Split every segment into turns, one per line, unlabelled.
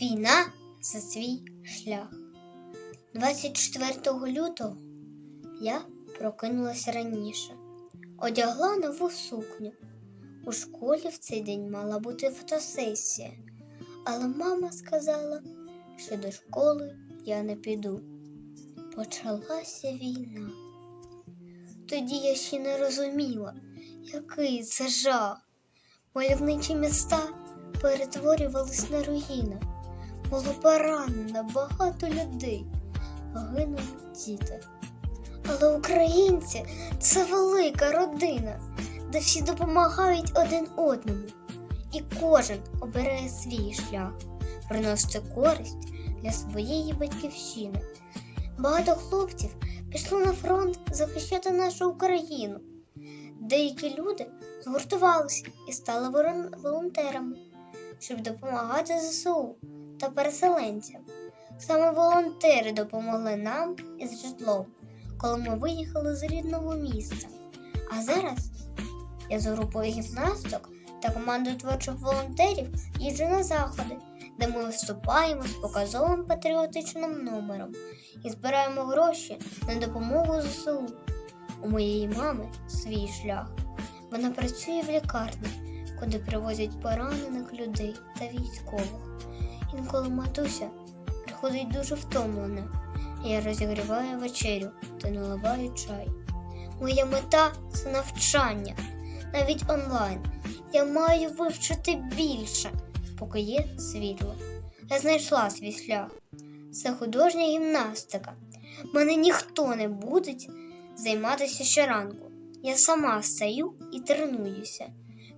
Війна за свій шлях. 24 лютого я прокинулася раніше, одягла нову сукню. У школі в цей день мала бути фотосесія, але мама сказала, що до школи я не піду. Почалася війна. Тоді я ще не розуміла, який це жах. Мальовничі міста перетворювались на руїни. Було поранено багато людей, гинули діти. Але українці це велика родина, де всі допомагають один одному, і кожен обирає свій шлях, приносити користь для своєї батьківщини. Багато хлопців пішли на фронт захищати нашу Україну. Деякі люди згуртувалися і стали волонтерами, щоб допомагати ЗСУ та переселенцям. Саме волонтери допомогли нам із житлом, коли ми виїхали з рідного міста. А зараз я з групою гімнасток та командою творчих волонтерів їжджу на заходи, де ми виступаємо з показовим патріотичним номером і збираємо гроші на допомогу ЗСУ. У моєї мами свій шлях. Вона працює в лікарні, куди привозять поранених людей та військових. Інколи матуся приходить дуже втомлена. Я розігріваю вечерю та наливаю чай. Моя мета це навчання, навіть онлайн. Я маю вивчити більше, поки є світло. Я знайшла свій шлях. Це художня гімнастика. Мене ніхто не буде займатися щоранку. Я сама встаю і тренуюся.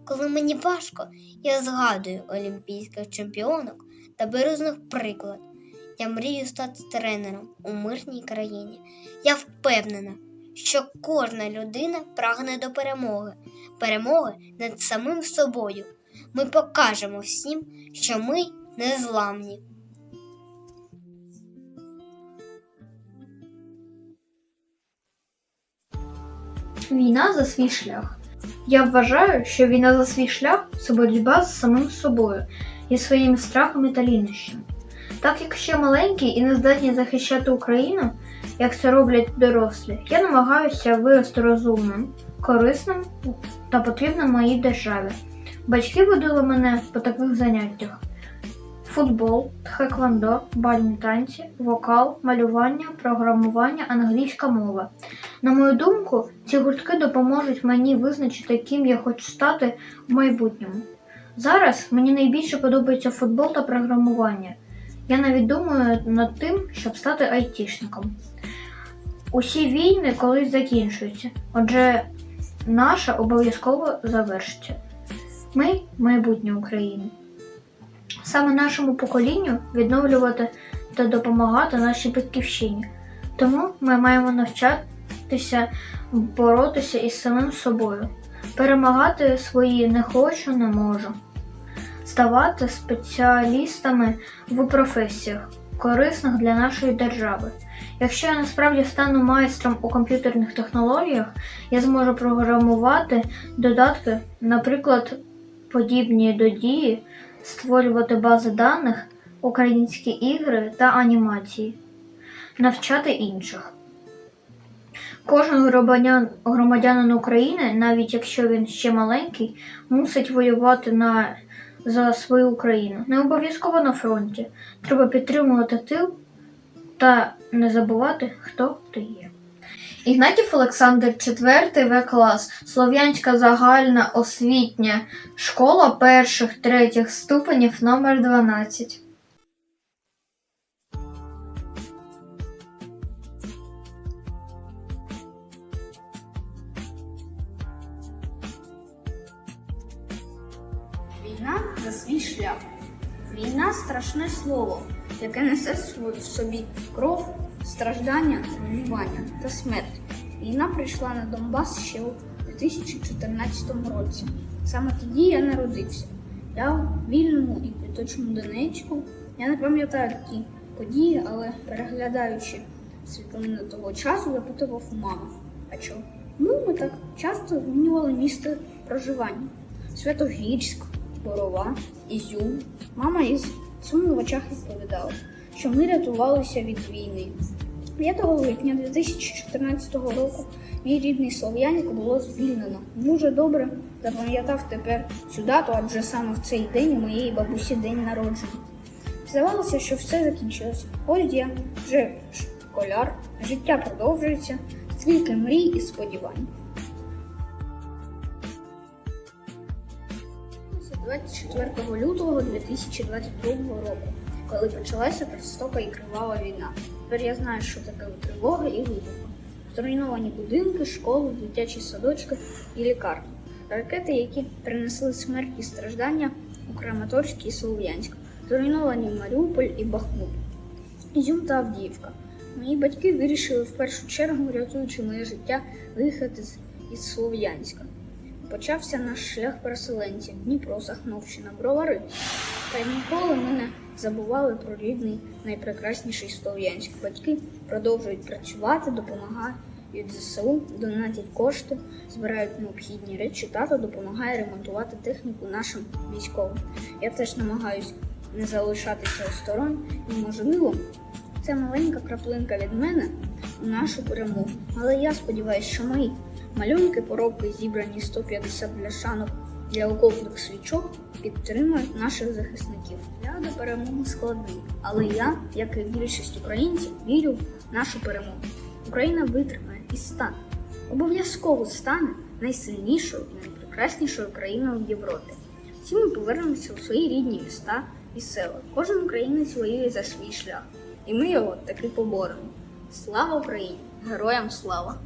Коли мені важко, я згадую олімпійських чемпіонок та беру з них приклад. Я мрію стати тренером у мирній країні. Я впевнена, що кожна людина прагне до перемоги, перемоги над самим собою. Ми покажемо всім, що ми незламні.
Війна за свій шлях. Я вважаю, що війна за свій шлях це боротьба з самим собою і своїми страхами та лінощами. Так як ще маленький і не здатні захищати Україну, як це роблять дорослі, я намагаюся вирости розумним, корисним та потрібним моїй державі. Батьки водили мене по таких заняттях: футбол, тхеквондо, бальні танці, вокал, малювання, програмування, англійська мова. На мою думку, ці гуртки допоможуть мені визначити, ким я хочу стати в майбутньому. Зараз мені найбільше подобається футбол та програмування. Я навіть думаю над тим, щоб стати айтішником. Усі війни колись закінчуються, отже, наша обов'язково завершиться. Ми майбутнє України. Саме нашому поколінню відновлювати та допомагати нашій батьківщині. Тому ми маємо навчатися боротися із самим собою, перемагати свої не хочу, не можу, ставати спеціалістами в професіях, корисних для нашої держави. Якщо я насправді стану майстром у комп'ютерних технологіях, я зможу програмувати додатки, наприклад, подібні до дії, створювати бази даних, українські ігри та анімації, навчати інших. Кожен громадян, громадянин України, навіть якщо він ще маленький, мусить воювати на, за свою Україну. Не обов'язково на фронті. Треба підтримувати тил та не забувати, хто ти є. Ігнатів Олександр, 4 В клас, Слов'янська загальна освітня школа перших третіх ступенів номер 12.
За свій шлях. Війна страшне слово, яке несе в собі кров, страждання, руйнування та смерть. Війна прийшла на Донбас ще у 2014 році. Саме тоді я народився. Я в вільному і квіточному Донецьку. Я не пам'ятаю ті події, але переглядаючи світлини того часу, запитував у мами. А чому ми так часто змінювали місце проживання? Святогірськ, Борова, Ізюм. Мама із сумом в очах відповідала, що ми рятувалися від війни. 5 липня 2014 року мій рідний Слов'янськ було звільнено. Дуже добре запам'ятав тепер цю дату, адже саме в цей день у моєї бабусі день народження. Здавалося, що все закінчилось. Ось я вже школяр, життя продовжується, скільки мрій і сподівань. 24 лютого 2022 року, коли почалася жорстока і кривава війна. Тепер я знаю, що таке тривога і вибух. Зруйновані будинки, школи, дитячі садочки і лікарні. Ракети, які принесли смерть і страждання у Краматорськ і Слов'янськ. Зруйновані Маріуполь і Бахмут. Ізюм та Авдіївка. Мої батьки вирішили в першу чергу, рятуючи моє життя, виїхати із Слов'янська. Почався наш шлях переселенців Дніпро, Сахновщина, Бровари. Та й ніколи ми не забували про рідний найпрекрасніший Слов'янськ. Батьки продовжують працювати, допомагають ЗСУ, донатять кошти, збирають необхідні речі. Тато допомагає ремонтувати техніку нашим військовим. Я теж намагаюся не залишатися осторонь і, можливо, це маленька краплинка від мене у нашу перемогу. Але я сподіваюся, що мої малюнки, поробки, зібрані 150 бляшанок для окопних свічок, підтримують наших захисників. Я до перемоги складний, але я, як і більшість українців, вірю в нашу перемогу. Україна витримає і стане. Обов'язково стане найсильнішою і найпрекраснішою країною в Європі. Всі ми повернемося у свої рідні міста і села. Кожен українець воює за свій шлях, і ми його таки поборемо. Слава Україні! Героям слава!